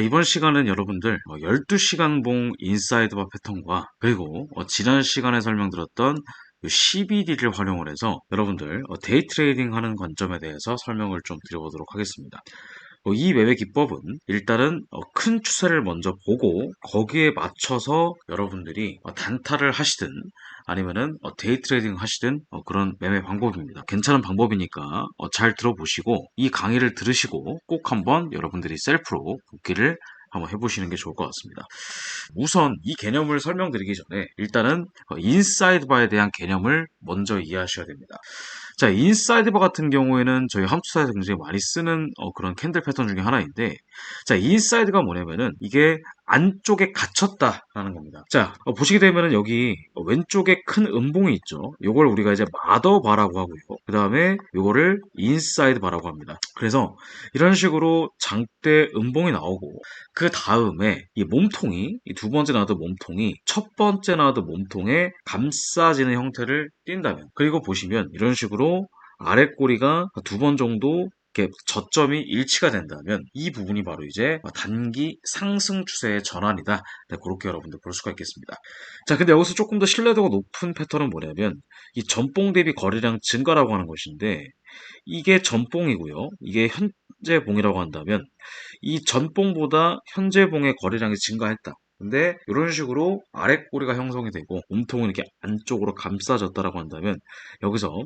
이번 시간은 여러분들 12시간 봉 인사이드 바 패턴과 그리고 어, 지난 시간에 설명드렸던 CBD를 활용을 해서 여러분들 어, 데이 트레이딩 하는 관점에 대해서 설명을 좀 드려보도록 하겠습니다. 어, 이 매매 기법은 일단은 어, 큰 추세를 먼저 보고 거기에 맞춰서 여러분들이 어, 단타를 하시든 아니면은 어, 데이 트레이딩 하시든 어, 그런 매매 방법입니다. 괜찮은 방법이니까 어, 잘 들어보시고 이 강의를 들으시고 꼭 한번 여러분들이 셀프로 복기를 한번 해보시는 게 좋을 것 같습니다. 우선 이 개념을 설명드리기 전에 일단은 어, 인사이드 바에 대한 개념을 먼저 이해하셔야 됩니다. 자, 인사이드 바 같은 경우에는 저희 함투사에서 굉장히 많이 쓰는 어, 그런 캔들 패턴 중에 하나인데, 자, 인사이드가 뭐냐면은 이게 안쪽에 갇혔다라는 겁니다. 자, 어, 보시게 되면은 여기 왼쪽에 큰 음봉이 있죠. 요걸 우리가 이제 마더 바라고 하고요. 그 다음에 요거를 인사이드 바라고 합니다. 그래서 이런 식으로 장대 음봉이 나오고 그 다음에 이 몸통이 이 두 번째 나왔던 몸통이 첫 번째 나왔던 몸통에 감싸지는 형태를 띈다면 그리고 보시면 이런 식으로 아랫꼬리가 두 번 정도 이렇게 저점이 일치가 된다면 이 부분이 바로 이제 단기 상승 추세의 전환이다. 네, 그렇게 여러분들 볼 수가 있겠습니다. 자, 근데 여기서 조금 더 신뢰도가 높은 패턴은 뭐냐면 이 전봉 대비 거래량 증가라고 하는 것인데 이게 전봉이고요. 이게 현재 봉이라고 한다면 이 전봉보다 현재 봉의 거래량이 증가했다. 근데 이런 식으로 아랫꼬리가 형성이 되고 몸통은 이렇게 안쪽으로 감싸졌다라고 한다면 여기서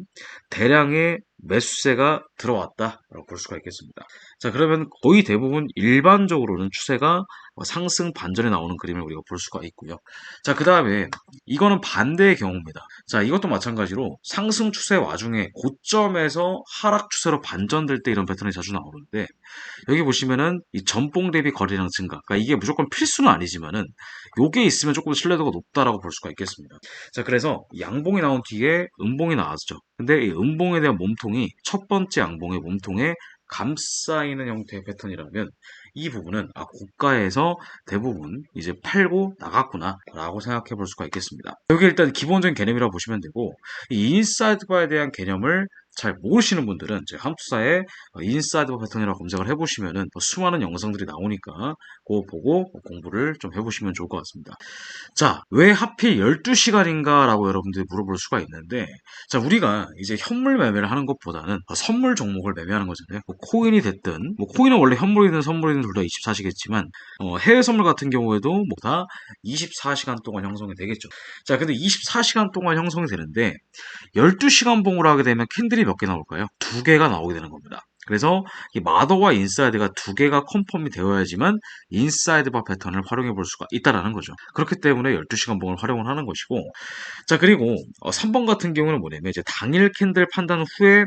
대량의 매수세가 들어왔다라고 볼 수가 있겠습니다. 자 그러면 거의 대부분 일반적으로는 추세가 상승 반전에 나오는 그림을 우리가 볼 수가 있고요. 자 그 다음에 이거는 반대의 경우입니다. 자 이것도 마찬가지로 상승 추세 와중에 고점에서 하락 추세로 반전될 때 이런 패턴이 자주 나오는데 여기 보시면은 이 전봉 대비 거래량 증가 그러니까 이게 무조건 필수는 아니지만은 요게 있으면 조금 신뢰도가 높다라고 볼 수가 있겠습니다. 자 그래서 양봉이 나온 뒤에 음봉이 나왔죠. 근데 이 음봉에 대한 몸통이 첫 번째 양봉의 몸통에 감싸이는 형태의 패턴이라면 이 부분은 아 고가에서 대부분 이제 팔고 나갔구나 라고 생각해 볼 수가 있겠습니다. 여기 일단 기본적인 개념이라고 보시면 되고 이 인사이드 바에 대한 개념을 잘 모르시는 분들은 제 함투사에 인사이드 바 패턴이라고 검색을 해보시면은 수많은 영상들이 나오니까 그거 보고 공부를 좀 해보시면 좋을 것 같습니다. 자, 왜 하필 12시간인가 라고 여러분들이 물어볼 수가 있는데 자, 우리가 이제 현물 매매를 하는 것보다는 선물 종목을 매매하는 거잖아요. 뭐 코인이 됐든 뭐 코인은 원래 현물이든 선물이든 둘 다 24시겠지만 어, 해외 선물 같은 경우에도 뭐 다 24시간 동안 형성이 되겠죠. 자, 근데 24시간 동안 형성이 되는데 12시간 봉으로 하게 되면 캔들이 몇 개 나올까요? 두 개가 나오게 되는 겁니다. 그래서 이 마더와 인사이드가 두 개가 컨펌이 되어야지만 인사이드 바 패턴을 활용해 볼 수가 있다라는 거죠. 그렇기 때문에 12시간 봉을 활용을 하는 것이고 자 그리고 어, 3번 같은 경우는 뭐냐면 이제 당일 캔들 판단 후에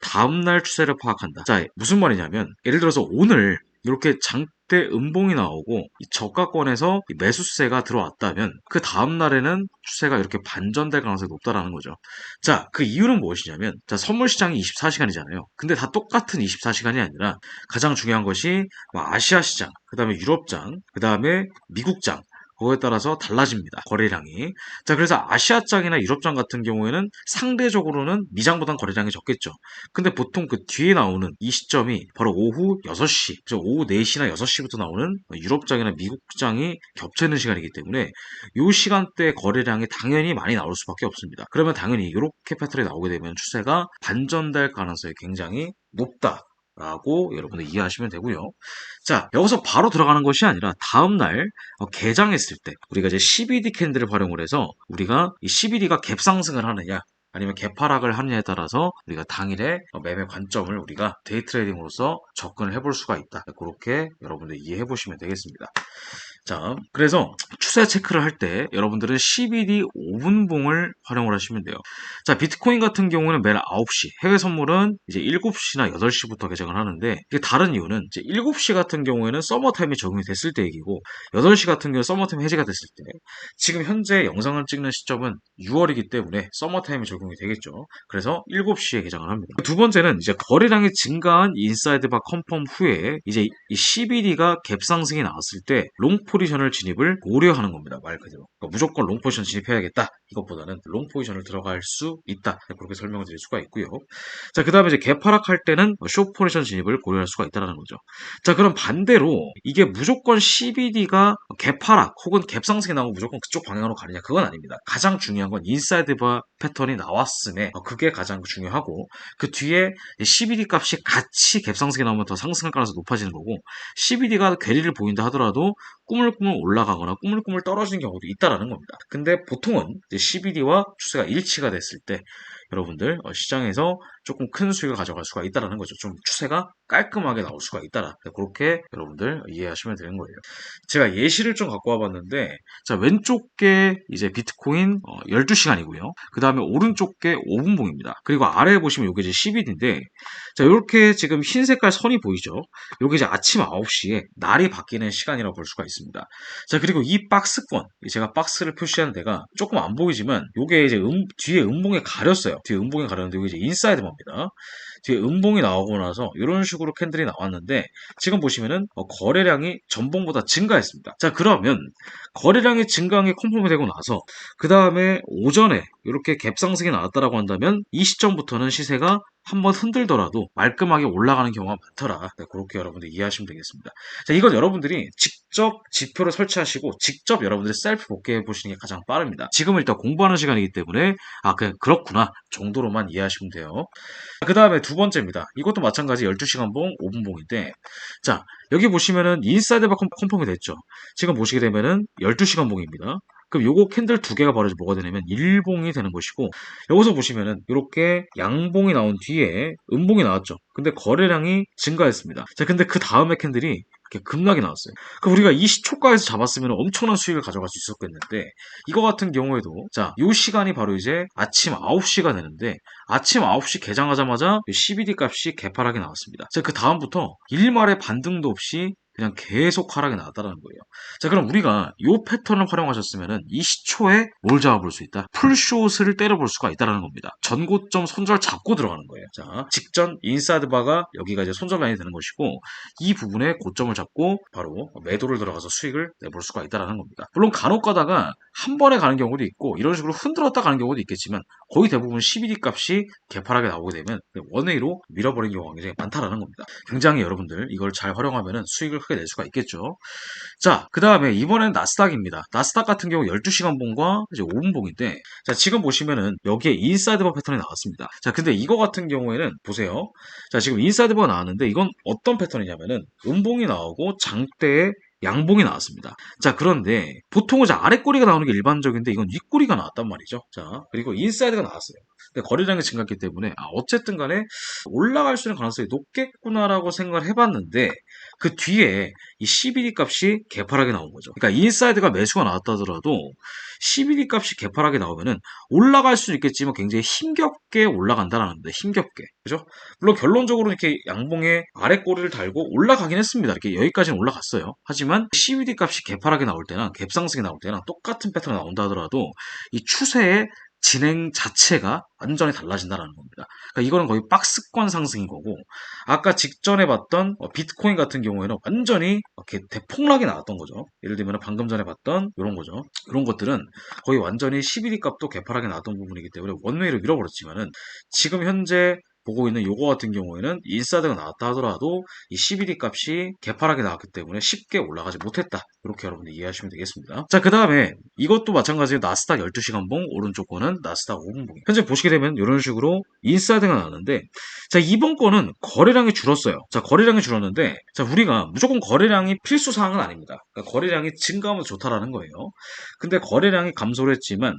다음날 추세를 파악한다. 자 무슨 말이냐면 예를 들어서 오늘 이렇게 장 대 음봉이 나오고 저가권에서 매수세가 들어왔다면 그 다음 날에는 추세가 이렇게 반전될 가능성이 높다라는 거죠. 자, 그 이유는 무엇이냐면 자, 선물 시장이 24시간이잖아요. 근데 다 똑같은 24시간이 아니라 가장 중요한 것이 뭐 아시아 시장, 그 다음에 유럽장, 그 다음에 미국장 그거에 따라서 달라집니다. 거래량이. 자, 그래서 아시아장이나 유럽장 같은 경우에는 상대적으로는 미장보단 거래량이 적겠죠. 근데 보통 그 뒤에 나오는 이 시점이 바로 오후 6시, 오후 4시나 6시부터 나오는 유럽장이나 미국장이 겹쳐있는 시간이기 때문에 이 시간대 거래량이 당연히 많이 나올 수밖에 없습니다. 그러면 당연히 이렇게 패턴이 나오게 되면 추세가 반전될 가능성이 굉장히 높다. 라고 여러분들 이해하시면 되고요. 자, 여기서 바로 들어가는 것이 아니라 다음날 어, 개장했을 때 우리가 이제 CBD 캔들을 활용을 해서 우리가 이 CBD가 갭상승을 하느냐 아니면 개파락을 하느냐에 따라서 우리가 당일의 어, 매매 관점을 우리가 데이 트레이딩으로서 접근을 해볼 수가 있다. 그렇게 여러분들 이해해 보시면 되겠습니다. 자, 그래서 추세 체크를 할 때 여러분들은 CBD 5분봉을 활용을 하시면 돼요. 자, 비트코인 같은 경우는 매일 9시, 해외 선물은 이제 7시나 8시부터 개장을 하는데 이게 다른 이유는 이제 7시 같은 경우에는 서머타임이 적용이 됐을 때 얘기고 8시 같은 경우 서머타임 해제가 됐을 때 지금 현재 영상을 찍는 시점은 6월이기 때문에 서머타임이 적용이 되겠죠. 그래서 7시에 개장을 합니다. 두 번째는 이제 거래량이 증가한 인사이드 바 컨펌 후에 이제 이 CBD가 갭 상승이 나왔을 때 롱폴 포지션을 진입을 고려하 는 겁니다. 말 그대로. 그러니까 무조건 롱 포지션 진입해야겠다. 이것보다는 롱 포지션을 들어갈 수 있다. 네, 그렇게 설명을 드릴 수가 있고요. 자, 그 다음에 이제 개파락할 때는 쇼 포지션 진입을 고려할 수가 있다는 거죠. 자, 그럼 반대로 이게 무조건 CBD가 개파락 혹은 갭상승이 나오면 무조건 그쪽 방향으로 가느냐? 그건 아닙니다. 가장 중요한 건 인사이드 바 패턴이 나왔음에 어, 그게 가장 중요하고 그 뒤에 CBD 값이 같이 갭상승이 나오면 더 상승할 가능성이 높아지는 거고 CBD가 괴리를 보인다 하더라도 꾸물꾸물 올라가거나 꾸물꾸물 떨어지는 경우도 있다라는 겁니다. 근데 보통은 CBD와 추세가 일치가 됐을 때 여러분들 어, 시장에서 조금 큰 수익을 가져갈 수가 있다라는 거죠. 좀 추세가 깔끔하게 나올 수가 있다라. 네, 그렇게 여러분들 이해하시면 되는 거예요. 제가 예시를 좀 갖고 와봤는데, 자 왼쪽 게 이제 비트코인 12시간이고요. 그 다음에 오른쪽 게 5분봉입니다. 그리고 아래에 보시면 이게 이제 10일인데, 자 이렇게 지금 흰 색깔 선이 보이죠? 이게 이제 아침 9시에 날이 바뀌는 시간이라고 볼 수가 있습니다. 자 그리고 이 박스권, 제가 박스를 표시한 데가 조금 안 보이지만, 이게 이제 음, 뒤에 음봉에 가렸어요. 뒤에 음봉에 가렸는데 이게 인사이드 봅니다. 뒤에 음봉이 나오고 나서 이런 식으로 캔들이 나왔는데 지금 보시면은 어, 거래량이 전봉보다 증가했습니다. 자 그러면 거래량이 증가한 게 컨펌이 되고 나서 그 다음에 오전에 이렇게 갭상승이 나왔다라고 한다면 이 시점부터는 시세가 한번 흔들더라도 말끔하게 올라가는 경우가 많더라. 네, 그렇게 여러분들 이해하시면 되겠습니다. 자, 이건 여러분들이 직접 지표를 설치하시고 직접 여러분들이 셀프 복귀해 보시는 게 가장 빠릅니다. 지금 일단 공부하는 시간이기 때문에 아, 그냥 그렇구나 정도로만 이해하시면 돼요. 그 다음에 두 번째입니다. 이것도 마찬가지 12시간 봉, 5분 봉인데 자, 여기 보시면은 인사이드 바 컨펌이 됐죠. 지금 보시게 되면은 12시간 봉입니다. 그럼 요거 캔들 두 개가 바로 뭐가 되냐면 일봉이 되는 것이고 여기서 보시면은 이렇게 양봉이 나온 뒤에 음봉이 나왔죠. 근데 거래량이 증가했습니다. 자, 근데 그 다음에 캔들이 이렇게 급락이 나왔어요. 그럼 우리가 이 시초가에서 잡았으면 엄청난 수익을 가져갈 수 있었겠는데 이거 같은 경우에도 자, 요 시간이 바로 이제 아침 9시가 되는데 아침 9시 개장하자마자 CBD 값이 개파락이 나왔습니다. 자, 그 다음부터 일말의 반등도 없이 그냥 계속 하락이 나왔다는 거예요. 자, 그럼 우리가 이 패턴을 활용하셨으면은 이 시초에 뭘 잡아볼 수 있다? 풀숏을 때려볼 수가 있다는 겁니다. 전고점 손절 잡고 들어가는 거예요. 자, 직전 인사이드 바가 여기가 이제 손절 라인이 되는 것이고 이 부분에 고점을 잡고 바로 매도를 들어가서 수익을 내볼 수가 있다는 겁니다. 물론 간혹 가다가 한 번에 가는 경우도 있고 이런 식으로 흔들었다 가는 경우도 있겠지만 거의 대부분 12D 값이 개파하게 나오게 되면 원웨이로 밀어버린 경우가 굉장히 많다라는 겁니다. 굉장히 여러분들 이걸 잘 활용하면 수익을 크게 낼 수가 있겠죠. 자, 그 다음에 이번엔 나스닥입니다. 나스닥 같은 경우 12시간 봉과 이제 5분 봉인데 자, 지금 보시면은 여기에 인사이드 바 패턴이 나왔습니다. 자, 근데 이거 같은 경우에는 보세요. 자, 지금 인사이드 바가 나왔는데 이건 어떤 패턴이냐면은 음봉이 나오고 장대에 양봉이 나왔습니다. 자, 그런데 보통은 이제 아래 꼬리가 나오는 게 일반적인데 이건 윗꼬리가 나왔단 말이죠. 자, 그리고 인사이드가 나왔어요. 근데 거래량이 증가했기 때문에 아, 어쨌든 간에 올라갈 수 있는 가능성이 높겠구나라고 생각을 해봤는데 그 뒤에 이 CBD 값이 개파락이 나온 거죠. 그러니까 인사이드가 매수가 나왔다 하더라도 CBD 값이 개파락이 나오면은 올라갈 수 있겠지만 굉장히 힘겹게 올라간다라는데 힘겹게 그죠? 물론 결론적으로 이렇게 양봉에 아래 꼬리를 달고 올라가긴 했습니다. 이렇게 여기까지는 올라갔어요. 하지만 CBD 값이 개파락이 나올 때나 갭상승이 나올 때나 똑같은 패턴이 나온다 하더라도 이 추세에 진행 자체가 완전히 달라진다는 겁니다. 그러니까 이거는 거의 박스권 상승인 거고 아까 직전에 봤던 어, 비트코인 같은 경우에는 완전히 이렇게 대폭락이 나왔던 거죠. 예를 들면 방금 전에 봤던 이런 거죠. 그런 것들은 거의 완전히 11위 값도 개파락이 나왔던 부분이기 때문에 원웨이로 밀어버렸지만은 지금 현재 보고 있는 요거 같은 경우에는 인사드가 나왔다 하더라도 이 CBD 값이 개파락이 나왔기 때문에 쉽게 올라가지 못했다. 이렇게 여러분들 이해하시면 되겠습니다. 자, 그 다음에 이것도 마찬가지로 나스닥 12시간 봉, 오른쪽 거는 나스닥 5분 봉. 현재 보시게 되면 이런 식으로 인사드가 나왔는데 자, 이번 거는 거래량이 줄었어요. 자, 거래량이 줄었는데 자, 우리가 무조건 거래량이 필수 사항은 아닙니다. 그러니까 거래량이 증가하면 좋다라는 거예요. 근데 거래량이 감소를 했지만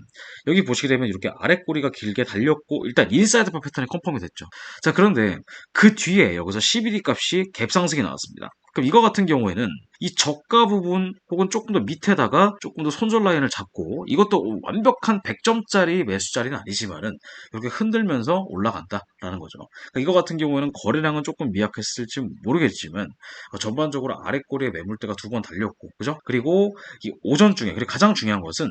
여기 보시게 되면 이렇게 아랫꼬리가 길게 달렸고 일단 인사이드 파 패턴이 컨펌이 됐죠. 자, 그런데 그 뒤에 여기서 CBD 값이 갭 상승이 나왔습니다. 그럼 이거 같은 경우에는 이 저가 부분 혹은 조금 더 밑에다가 조금 더 손절 라인을 잡고 이것도 완벽한 100점짜리 매수 자리는 아니지만은 이렇게 흔들면서 올라간다라는 거죠. 그러니까 이거 같은 경우에는 거래량은 조금 미약했을지 모르겠지만 전반적으로 아랫꼬리에 매물대가 두 번 달렸고 그죠? 그리고 이 오전 중에 그리고 가장 중요한 것은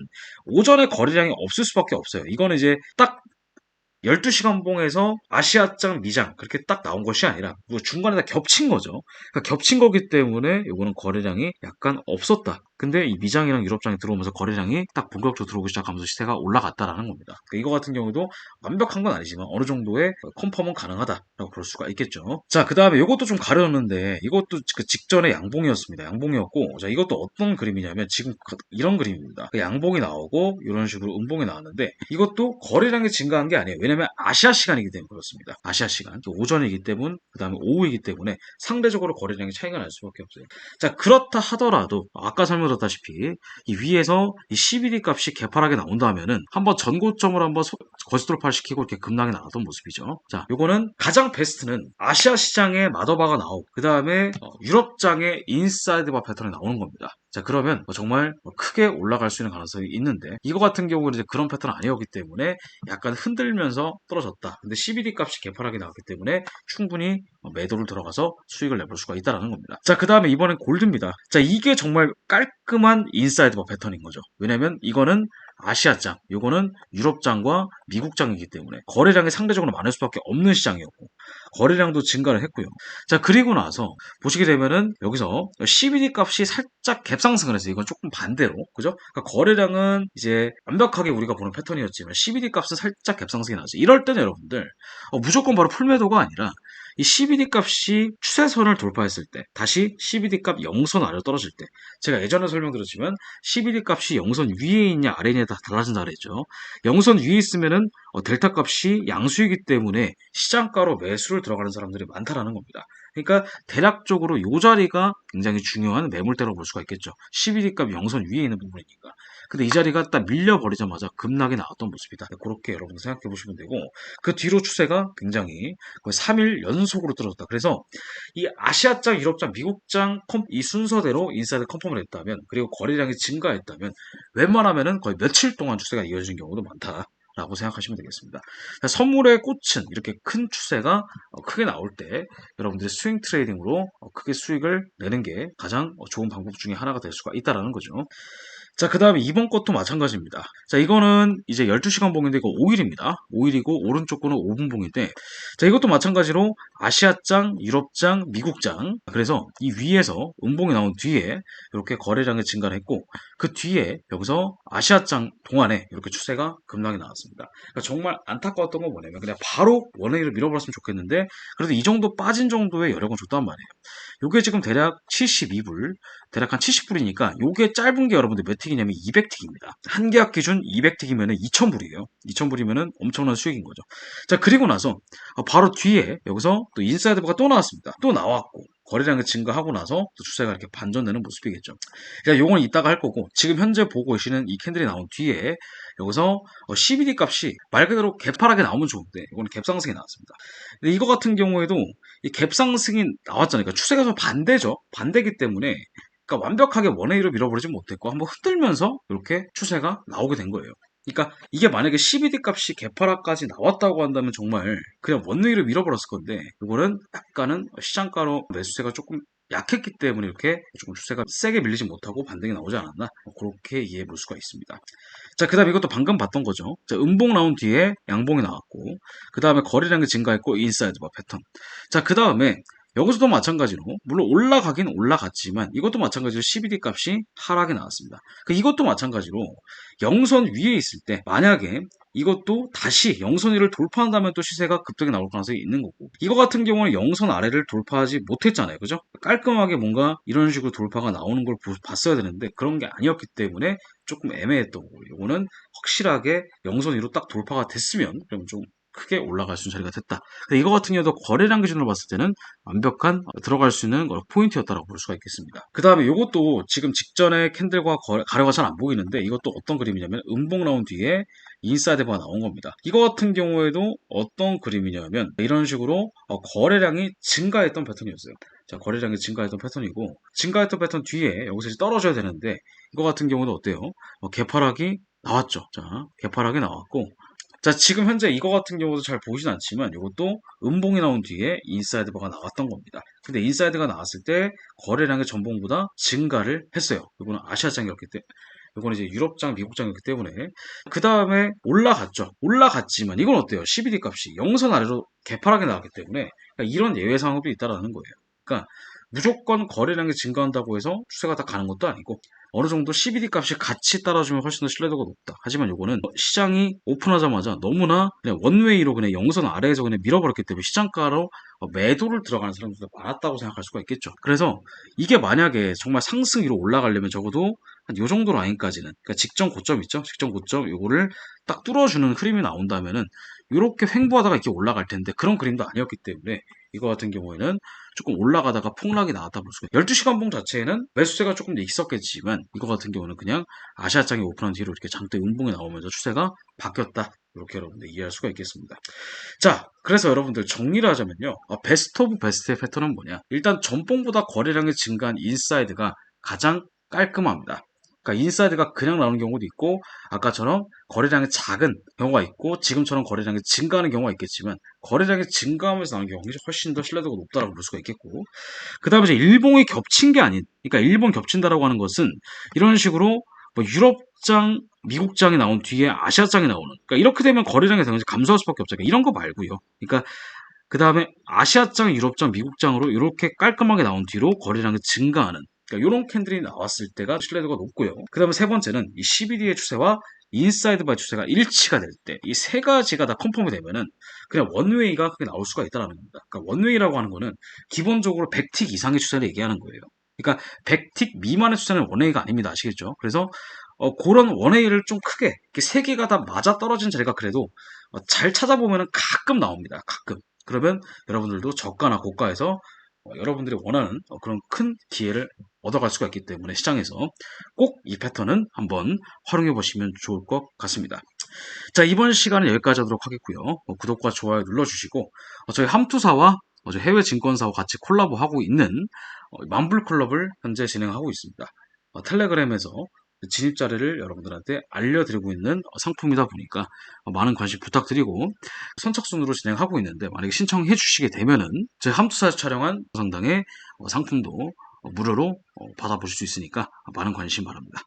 오전에 거래량이 없을 수밖에 없어요. 이거는 이제 딱 12시간 봉에서 아시아장 미장 그렇게 딱 나온 것이 아니라 뭐 중간에 다 겹친 거죠. 그러니까 겹친 거기 때문에 이거는 거래량이 약간 없었다. 근데 이 미장이랑 유럽장이 들어오면서 거래량이 딱 본격적으로 들어오기 시작하면서 시세가 올라갔다라는 겁니다. 이거 같은 경우도 완벽한 건 아니지만 어느 정도의 컨펌은 가능하다라고 볼 수가 있겠죠. 자, 그 다음에 이것도 좀 가려놨는데 이것도 그 직전에 양봉이었습니다. 양봉이었고, 자, 이것도 어떤 그림이냐면 지금 그- 이런 그림입니다. 그 양봉이 나오고 이런 식으로 음봉이 나왔는데 이것도 거래량이 증가한 게 아니에요. 왜냐면 아시아 시간이기 때문에 그렇습니다. 아시아 시간. 오전이기 때문, 그 다음에 오후이기 때문에 상대적으로 거래량이 차이가 날 수밖에 없어요. 자, 그렇다 하더라도 아까 설명 드렸다시피 이 위에서 이 CBD 값이 개파하게 나온다면은 한번 전고점을 한번 소- 거시 돌파를 시키고 이렇게 급락이 나왔던 모습이죠. 자, 요거는 가장 베스트는 아시아 시장에 마더바가 나오고 그 다음에 유럽장에 인사이드 바 패턴이 나오는 겁니다. 자, 그러면 뭐 정말 뭐 크게 올라갈 수 있는 가능성이 있는데 이거 같은 경우는 이제 그런 패턴 아니었기 때문에 약간 흔들면서 떨어졌다. 근데 CBD 값이 개파하게 나왔기 때문에 충분히 어, 매도를 들어가서 수익을 내볼 수가 있다는 겁니다. 자, 그 다음에 이번엔 골드입니다. 자, 이게 정말 깔끔한 인사이드 바 패턴인 거죠. 왜냐면 이거는 아시아장, 요거는 유럽장과 미국장이기 때문에 거래량이 상대적으로 많을 수밖에 없는 시장이었고 거래량도 증가를 했고요. 자, 그리고 나서 보시게 되면은 여기서 CBD 값이 살짝 갭상승을 해서 이건 조금 반대로, 그죠? 그러니까 거래량은 이제 완벽하게 우리가 보는 패턴이었지만 CBD 값은 살짝 갭상승이 나죠. 이럴 때는 여러분들 어, 무조건 바로 풀매도가 아니라 이 CBD 값이 추세선을 돌파했을 때, 다시 CBD 값 영선 아래로 떨어질 때, 제가 예전에 설명드렸지만 CBD 값이 영선 위에 있냐 아래에 있냐 다 달라진다 그랬죠. 영선 위에 있으면은 어, 델타 값이 양수이기 때문에 시장가로 매수를 들어가는 사람들이 많다라는 겁니다. 그러니까 대략적으로 이 자리가 굉장히 중요한 매물대로 볼 수가 있겠죠. CBD 값 영선 위에 있는 부분이니까. 근데 이 자리가 딱 밀려버리자마자 급락이 나왔던 모습이다. 그렇게 여러분 생각해 보시면 되고 그 뒤로 추세가 굉장히 거의 3일 연속으로 떨어졌다. 그래서 이 아시아장, 유럽장, 미국장 컴- 이 순서대로 인사이드 컨펌을 했다면 그리고 거래량이 증가했다면 웬만하면은 거의 며칠 동안 추세가 이어진 경우도 많다. 라고 생각하시면 되겠습니다. 자, 선물의 꽃은 이렇게 큰 추세가 어, 크게 나올 때 여러분들이 스윙 트레이딩으로 어, 크게 수익을 내는 게 가장 어, 좋은 방법 중에 하나가 될 수가 있다라는 거죠. 자, 그 다음에 이번 것도 마찬가지입니다. 자, 이거는 이제 12시간 봉인데 이거 5일입니다. 5일이고 오른쪽 거는 5분 봉인데 자, 이것도 마찬가지로 아시아장, 유럽장, 미국장 그래서 이 위에서 음봉이 나온 뒤에 이렇게 거래량이 증가를 했고 그 뒤에 여기서 아시아장 동안에 이렇게 추세가 급락이 나왔습니다. 그러니까 정말 안타까웠던 건 뭐냐면 그냥 바로 원웨이로 밀어버렸으면 좋겠는데 그래도 이 정도 빠진 정도의 여력은 줬단 말이에요. 요게 지금 대략 72불, 대략 한 70불이니까 요게 짧은 게 여러분들 몇 틱이냐면 200틱입니다. 한 계약 기준 200틱이면 2,000불이에요. 2,000불이면 엄청난 수익인 거죠. 자, 그리고 나서 어, 바로 뒤에 여기서 또 인사이드가 또 나왔습니다. 또 나왔고 거래량이 증가하고 나서 또 추세가 이렇게 반전되는 모습이겠죠. 그러니까 요건 이따가 할 거고 지금 현재 보고 계시는 이 캔들이 나온 뒤에 여기서 어, CBD 값이 말 그대로 개파하게 나오면 좋은데 이거는 갭상승이 나왔습니다. 근데 이거 같은 경우에도 이 갭상승이 나왔잖아요. 그러니까 추세가 좀 반대죠. 반대기 때문에 그러니까 완벽하게 원웨이로 밀어버리지 못했고 한번 흔들면서 이렇게 추세가 나오게 된 거예요. 그러니까 이게 만약에 CBD 값이 개파라까지 나왔다고 한다면 정말 그냥 원웨이로 밀어버렸을 건데 이거는 약간은 시장가로 매수세가 조금 약했기 때문에 이렇게 조금 추세가 세게 밀리지 못하고 반등이 나오지 않았나 뭐 그렇게 이해해 볼 수가 있습니다. 자, 그 다음에 이것도 방금 봤던 거죠. 자, 음봉 나온 뒤에 양봉이 나왔고, 그 다음에 거래량이 증가했고, 인사이드 바 패턴. 자, 그 다음에 여기서도 마찬가지로, 물론 올라가긴 올라갔지만, 이것도 마찬가지로 CBD 값이 하락이 나왔습니다. 그 이것도 마찬가지로, 영선 위에 있을 때, 만약에 이것도 다시 영선 위를 돌파한다면 또 시세가 급등이 나올 가능성이 있는 거고 이거 같은 경우는 영선 아래를 돌파하지 못했잖아요 그죠 깔끔하게 뭔가 이런 식으로 돌파가 나오는 걸 보- 봤어야 되는데 그런 게 아니었기 때문에 조금 애매했던 거고 이거는 확실하게 영선 위로 딱 돌파가 됐으면 그럼 좀 크게 올라갈 수 있는 자리가 됐다. 근데 이거 같은 경우도 거래량 기준으로 봤을 때는 완벽한 어, 들어갈 수 있는 어, 포인트였다고 볼 수가 있겠습니다. 그 다음에 이것도 지금 직전에 캔들과 거- 가려가 잘 안 보이는데 이것도 어떤 그림이냐면 음봉 나온 뒤에 인사이드가 나온 겁니다. 이거 같은 경우에도 어떤 그림이냐면 이런 식으로 어, 거래량이 증가했던 패턴이었어요. 자, 거래량이 증가했던 패턴이고 증가했던 패턴 뒤에 여기서 떨어져야 되는데 이거 같은 경우도 어때요? 어, 개파락이 나왔죠. 자, 개파락이 나왔고 자, 지금 현재 이거 같은 경우도 잘 보이진 않지만 이것도 음봉이 나온 뒤에 인사이드 바가 나왔던 겁니다. 근데 인사이드가 나왔을 때 거래량의 전봉보다 증가를 했어요. 이거는 아시아장이었기 때문에. 이거는 이제 유럽장, 미국장이었기 때문에. 그 다음에 올라갔죠. 올라갔지만 이건 어때요? CBD 값이 영선 아래로 개파하게 나왔기 때문에 그러니까 이런 예외 상황도 있다라는 거예요. 그러니까 무조건 거래량이 증가한다고 해서 추세가 다 가는 것도 아니고 어느 정도 CBD 값이 같이 따라주면 훨씬 더 신뢰도가 높다. 하지만 요거는 시장이 오픈하자마자 너무나 그냥 원웨이로 그냥 영선 아래에서 그냥 밀어버렸기 때문에 시장가로 매도를 들어가는 사람들도 많았다고 생각할 수가 있겠죠. 그래서 이게 만약에 정말 상승 위로 올라가려면 적어도 한요 정도 라인까지는 그러니까 직전 고점 있죠. 직전 고점 요거를 딱 뚫어주는 흐름이 나온다면은 이렇게 횡보하다가 이렇게 올라갈 텐데 그런 그림도 아니었기 때문에 이거 같은 경우에는 조금 올라가다가 폭락이 나왔다 볼 수가 있어요. 12시간 봉 자체에는 매수세가 조금 있었겠지만 이거 같은 경우는 그냥 아시아장이 오픈한 뒤로 이렇게 장대 음봉이 나오면서 추세가 바뀌었다. 이렇게 여러분들 이해할 수가 있겠습니다. 자, 그래서 여러분들 정리를 하자면요. 어, 베스트 오브 베스트의 패턴은 뭐냐? 일단 전봉보다 거래량이 증가한 인사이드가 가장 깔끔합니다. 그러니까 인사이드가 그냥 나오는 경우도 있고 아까처럼 거래량이 작은 경우가 있고 지금처럼 거래량이 증가하는 경우가 있겠지만 거래량이 증가하면서 나오는 경우가 훨씬 더 신뢰도가 높다고 볼 수가 있겠고 그 다음에 이제 일봉이 겹친 게 아닌 그러니까 일본 겹친다라고 하는 것은 이런 식으로 뭐 유럽장, 미국장이 나온 뒤에 아시아장이 나오는 그러니까 이렇게 되면 거래량이 당연히 감소할 수밖에 없잖아요. 이런 거 말고요. 그러니까 그 다음에 아시아장, 유럽장, 미국장으로 이렇게 깔끔하게 나온 뒤로 거래량이 증가하는 그러니까 이런 캔들이 나왔을 때가 신뢰도가 높고요. 그 다음에 세 번째는 이 CBD의 추세와 인사이드 바의 추세가 일치가 될 때 이 세 가지가 다 컨펌이 되면은 그냥 원웨이가 크게 나올 수가 있다는 겁니다. 그러니까 원웨이라고 하는 거는 기본적으로 100틱 이상의 추세를 얘기하는 거예요. 그러니까 100틱 미만의 추세는 원웨이가 아닙니다. 아시겠죠? 그래서 어, 그런 원웨이를 좀 크게 세 개가 다 맞아 떨어진 자리가 그래도 어, 잘 찾아보면은 가끔 나옵니다. 가끔. 그러면 여러분들도 저가나 고가에서 어, 여러분들이 원하는 어, 그런 큰 기회를 얻어갈 수가 있기 때문에 시장에서 꼭 이 패턴은 한번 활용해 보시면 좋을 것 같습니다. 자 이번 시간은 여기까지 하도록 하겠고요. 어, 구독과 좋아요 눌러주시고 어, 저희 함투사와 어, 해외 증권사와 같이 콜라보하고 있는 어, 만불 클럽을 현재 진행하고 있습니다. 어, 텔레그램에서 진입 자리를 여러분들한테 알려드리고 있는 어, 상품이다 보니까 어, 많은 관심 부탁드리고 선착순으로 진행하고 있는데 만약에 신청해 주시게 되면은 저희 함투사에서 촬영한 상당의 어, 상품도 어, 무료로 어, 받아보실 수 있으니까 많은 관심 바랍니다.